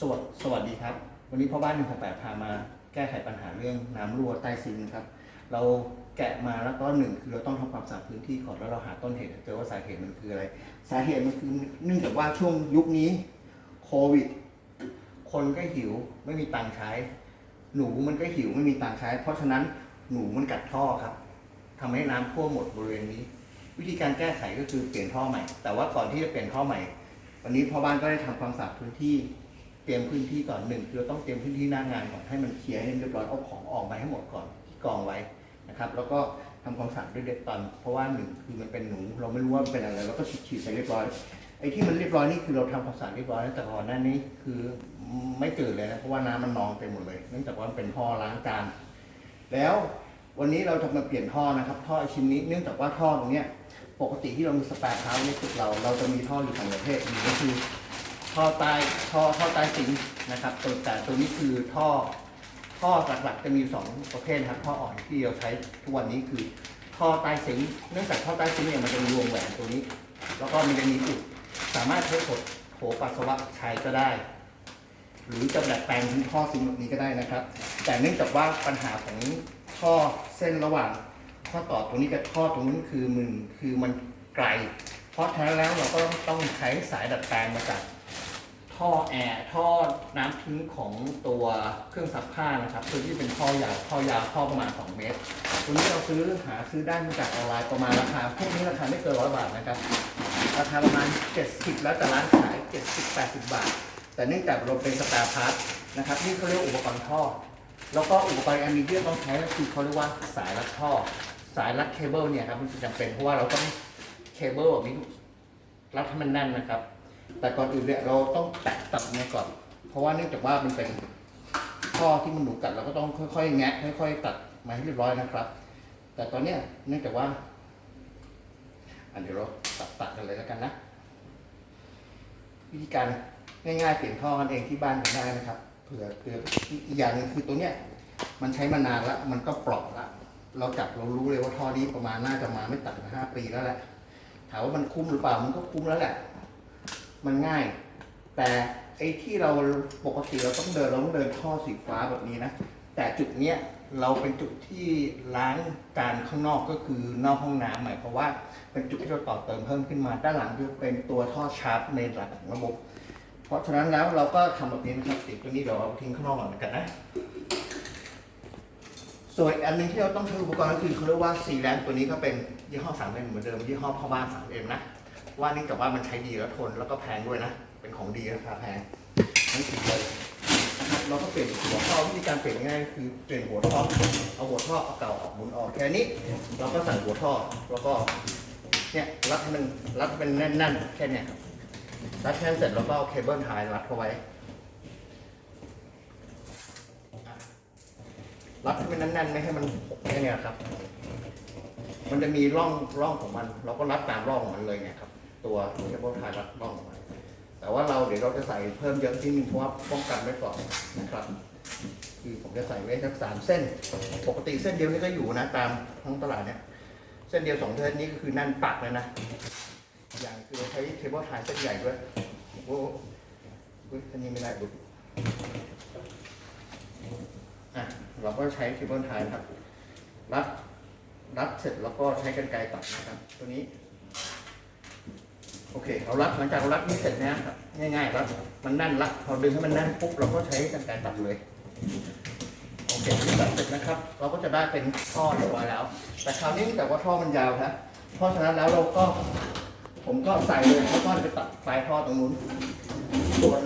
สวัสสวัสดีครับ วันนี้พ่อบ้านหนึ่งแปดพามาแก้ไขปัญหาเรื่องน้ำรั่วใต้ซิงค์นะครับ เราแกะมาแล้วก็หนึ่งคือเราต้องทำความสะอาดพื้นที่ก่อนแล้วเราหาต้นเหตุเจอว่าสาเหตุมันคืออะไร สาเหตุมันคือเนื่องจากว่าช่วงยุคนี้โควิด คนก็หิวไม่มีตังค์ใช้ หนูมันก็หิวไม่มีตังค์ใช้ เพราะฉะนั้นหนูมันกัดท่อครับทำให้น้ำท่วมหมดบริเวณนี้ วิธีการแก้ไขก็คือเปลี่ยนท่อใหม่ แต่ว่าก่อนที่จะเปลี่ยนท่อใหม่ วันนี้พ่อบ้านก็ได้ทำความสะอาดพื้นที่ เตรียมพื้นที่ก่อนหนึ่งคือเราต้องเตรียมพื้นที่หน้างานก่อนให้มันเคลียร์ให้เรียบร้อยเอาของออกมาให้หมดก่อนที่กองไว้นะครับ แล้วก็ทำความสะอาดด้วยเด็ดตอน เพราะว่าหนึ่งคือมันเป็นหนู เราไม่รู้ว่ามันเป็นอะไรเราก็ฉีดฉีดไปเรียบร้อยไอ้ที่มันเรียบร้อยนี่คือเราทำความสะอาดเรียบร้อยแต่ก่อนหน้านี้คือไม่เกิดเลยนะเพราะว่าน้ำมันนองเต็มหมดเลยเนื่องจากว่ามันเป็นท่อล้างจานแล้ววันนี้เราจะมาเปลี่ยนท่อนะครับท่อชิ้นนี้เนื่องจากว่าท่อตรงเนี้ยปกติที่เรามีสแปร์เท้าในตึกเรา เราจะมีท่ออยู่สองประเภทหนึ่งก็คือ ท่อใต้ท่อท่อใต้ซิงนะครับตัวแต่ตัวนี้คือท่อท่อหลักๆจะมีอยู่สองประเภทนะครับท่ออ่อนที่เราใช้ทุกวันนี้คือท่อใต้ซิงเนื่องจากท่อใต้ซิงเนี่ยมันจะมีวงแหวนตัวนี้ แล้วก็มันจะมีอุดสามารถใช้กดโถปัสสาวะใช้ก็ได้ หรือจะดัดแปลงเป็นท่อซิงแบบนี้ก็ได้นะครับ แต่เนื่องจากว่าปัญหาของท่อเส้นระหว่างข้อต่อตรงนี้กับท่อตรงนู้นคือมันคือมันไกล เพราะฉะนั้นแล้วเราก็ต้องใช้สายดัดแปลงมาจาก ท่อแอร์ท่อน้ำทิ้งของตัวเครื่องซักผ้านะครับตัวที่เป็นท่อยาวท่อยาวท่อประมาณ 2 เมตร ตัวนี้เราซื้อหาซื้อได้มาจากออนไลน์ประมาณราคาพวกนี้ราคาไม่เกินร้อยบาทนะครับราคาประมาณ 70 แล้วแต่ร้านขาย 70 80 บาท แต่เนื่องจากเราเป็นสตาร์พาร์ทนะครับนี่เขาเรียกว่าอุปกรณ์ท่อ แล้วก็อุปกรณ์อันนี้ที่ต้องใช้ก็คือเขาเรียกว่าสายรัดท่อ สายรัดเคเบิลเนี่ยครับมันจำเป็นเพราะว่าเราต้องเคเบิลแบบนี้รัดให้มันแน่นนะครับ แต่ก่อนอื่นเนี่ยเราต้องแตะตัดเนี่ยก่อน เพราะว่าเนื่องจากว่ามันเป็นท่อที่มันหนูกัดเราก็ต้องค่อยๆแงะค่อย ๆ ตัดมาให้เรียบร้อยนะครับ แต่ตอนเนี้ยเนื่องจากว่า อันเดี๋ยวเราตัดตัดกันเลยแล้วกันนะ วิธีการง่ายๆเปลี่ยนท่อกันเองที่บ้านกันได้นะครับ เผื่อเผื่ออีกอย่างหนึงคือตัวเนี้ยมันใช้มานานแล้วมันก็เปลอกล้วเราจับเรารู้เลยว่าท่อนี้ประมาณน่าจะมาไม่ต่ำกว่าห้าปีแล้วแหละถามว่ามันคุ้มหรือเปล่ามันก็คุ้มแล้วแหละ มันง่าย แต่ไอ้ที่เราปกติเราต้องเดินเราต้องเดินท่อสีฟ้าแบบนี้นะ แต่จุดเนี้ยเราเป็นจุดที่ล้างจานข้างนอกก็คือนอกห้องน้ำหมายความว่าเป็นจุดที่เราต่อเติมเพิ่มขึ้นมา ด้านหลังจะเป็นตัวท่อชาร์จในหลักของระบบ เพราะฉะนั้นแล้วเราก็ทำแบบนี้นะครับติดตัวนี้เดี๋ยวเราทิ้งข้างนอกก่อนกันนะส่วนอันหนึงที่เราต้องใช้อุปกรณ์ก็คือเขาเรียกว่าซีแลนตัวนี้ก็เป็นยี่ห้อสามเอ็มเหมือนเดิมยี่ห้อพ่อบ้านสามเอ็มนะ ว่านื่องจากว่ามันใช้ดีแล้วทนแล้วก็แพงด้วยนะ เป็นของดีราคาแพงนั่นคือเลยนะครับเราก็เปลี่ยนหัวท่อวิธีการเปลี่ยนง่ายคือเปลี่ยนหัวท่อเอาหัวท่อเอาเก่าออกหมุนออกแค่นี้ เราก็ใส่หัวท่อแล้วก็เนี่ยรัดให้มันรัดให้มันแน่นๆแค่เนี้ยครับรัดแค่นั้นเสร็จแล้วก็เอาเคเบิลไทยรัดเข้าไว้รัดให้มันแน่นๆไม่ให้มันหกแค่เนี้ยครับ มันจะมีร่องร่องของมัน เราก็รัดตามร่องของมันเลยไงครับ ตัวเคเบิลไทยรัดร่องของมันแต่ว่าเราเดี๋ยวเราจะใส่เพิ่มเยอะที่นึงเพราะว่าป้องกันไว้ก่อนนะครับ คือผมจะใส่ไว้สักสามเส้น ปกติเส้นเดียวนี่ก็อยู่นะตามท้องตลาดเนี่ยเส้นเดียวสองเส้นนี้ก็คือนั่นปักเลยนะ อย่างคือเราใช้เคเบิลไทยเส้นใหญ่ด้วยโอ้ยอันนี้ไม่ได้ดูอะเราก็ใช้เคเบิลไทยครับ รัดรัดเสร็จแล้วก็ใช้กรรไกรตัดนะครับ ตัวนี้ โอเคเรารัดหลังจากเรารัดนี้เสร็จนะครับง่ายๆรัดมันแน่นละพอดึงให้มันแน่นปุ๊บเราก็ใช้กรรไกรตัดเลยโอเคตัดเสร็จนะครับ เราก็จะได้เป็นท่อเรียบร้อยแล้ว แต่คราวนี้แต่ว่าท่อมันยาวนะเพราะฉะนั้นแล้วเราก็ ผมก็ใส่เลยแล้วก็ไปตัดปลายท่อตรงนู้นส่วน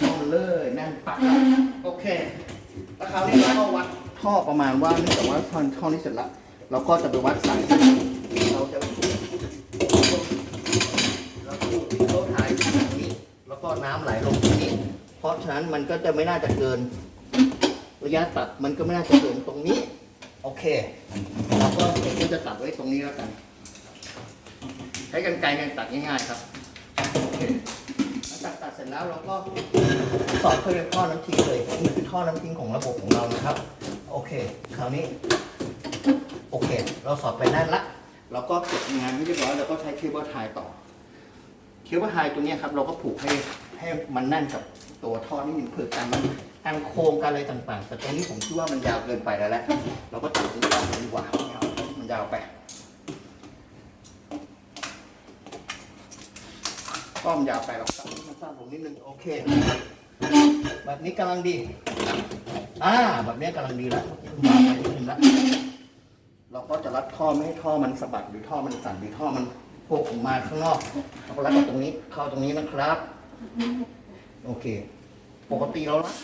ท่อเลยแน่นปักโอเค คราวนี้เราก็วัดท่อประมาณว่าเนื่องจากว่าท่อท่อนี้เสร็จแล้วเราก็จะไปวัดสายเราจะแล้วก็ที่เขาถ่ายตรงนี้แล้วก็น้ำไหลลงตรงนี้ เพราะฉะนั้นมันก็จะไม่น่าจะเกิน ระยะตัดมันก็ไม่น่าจะเกินตรงนี้ โอเคเราก็ผมก็จะตัดไว้ตรงนี้แล้วกัน ใช้กันไกรกันตัดง่ายๆครับโอเค หลังจากตัดเสร็จแล้วเราก็สอดเข้าไปท่อน้ำทิ้งเลยนี่คือท่อน้ำทิ้งของระบบของเรานะครับ โอเค คราวนี้ โอเค เราสอดไปแน่นละ เราก็เก็บงานให้เรียบร้อยแล้วก็ใช้เคเบิลไทยต่อ เคเบิลไทยตัวนี้ครับ เราก็ผูกให้ให้มันแน่นกับตัวท่อนี่มันเพื่อการมันการโค้งกันอะไรต่างๆ แต่ตรงนี้ผมคิดว่ามันยาวเกินไปแล้วแหละ เราก็ตัดตรงนี้ออกดีกว่ามันยาวไป ก็มันยาวไปเราตัดให้มันสั้นลงนิดนึงโอเค แบบนี้กำลังดี อ่า แบบนี้กำลังดีแล้วมาไปนิดนึงแล้วเราก็จะรัดท่อไม่ให้ท่อมันสะบัดหรือท่อมันสั่นหรือท่อมันโผล่ออกมาข้างนอกเราก็รัดตรงนี้เข้าตรงนี้นะครับ โอเค ปกติเรารัด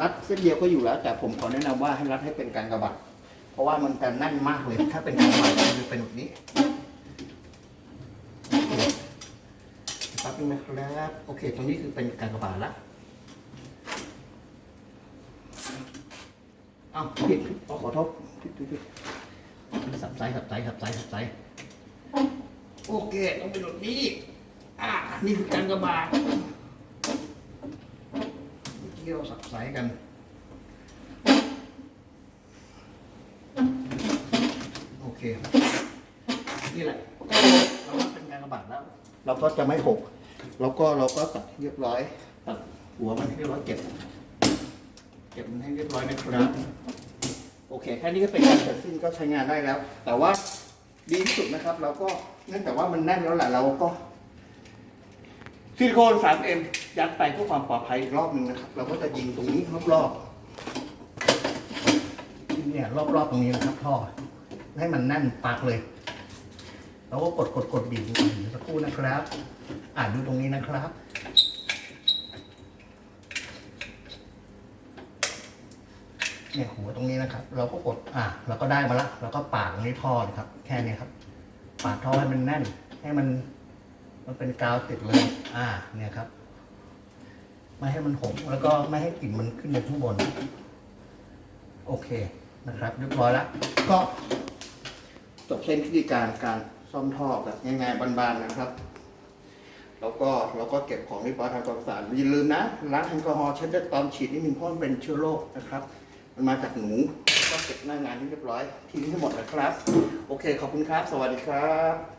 รัดเส้นเดียวก็อยู่แล้ว แต่ผมขอแนะนำว่าให้รัดให้เป็นการกระบาดเพราะว่ามันจะแน่นมากเลย ถ้าเป็นการกระบาดมันจะเป็นแบบนี้ แป๊บนึงนะครับ โอเค ตรงนี้คือเป็นการกระบาดละอ้าวผิดผิดอ๋อขอโทษผิดผิดผิดสับไซสับไซสับไซสับไซโอเคต้องเป็นแบบนี้อ่านี่คือการกระบาดเกี้เราสับไซกันโอเคนี่แหละเราว่าเป็นการกระบาดแล้ว เราก็จะไม่หก แล้วก็เราก็ตัดเรียบร้อย ตัดหัวมันให้เรียบร้อยเก็บ เก็บมันให้เรียบร้อยนะครับโอเคแค่นี้ก็เป็นการเสร็จสิ้นก็ใช้งานได้แล้ว แต่ว่าดีที่สุดนะครับ เราก็เนื่องจากว่ามันแน่นแล้วแหละเราก็ซิลิโคน 3M ยัดไปเพื่อความปลอดภัยอีกรอบหนึ่งนะครับ เราก็จะยิงตรงนี้รอบๆเนี่ยรอบๆตรงนี้นะครับท่อให้มันแน่นปากเลย เราก็กดกดกดบีบดูสักครู่นะครับ อ่านดูตรงนี้นะครับเนี่ยหัวตรงนี้นะครับ เราก็กดอ่าเราก็ได้มาละเราก็ปาดตรงนี้ท่อนะครับ แค่นี้ครับ ปาดท่อให้มันแน่น ให้มัน มันเป็นกาวติดเลย อ่า เนี่ยครับ ไม่ให้มันหกแล้วก็ไม่ให้กลิ่นมันขึ้นไปข้างบน โอเคนะครับเรียบร้อยแล้วก็จบเส้นพิธีการการ ซ่อมท่อแบบง่ายๆบานๆนะครับ แล้วก็เราก็เก็บของเรียบร้อยทำความสะอาดอย่าลืมนะล้างแอลกอฮอล์เช็ดด้วยตอนฉีดนิดนึงเพราะมันเป็นเชื้อโรคนะครับ มันมาจากหนูก็เก็บหน้างานที่เรียบร้อยทิ้งให้หมดนะครับ โอเคขอบคุณครับ สวัสดีครับ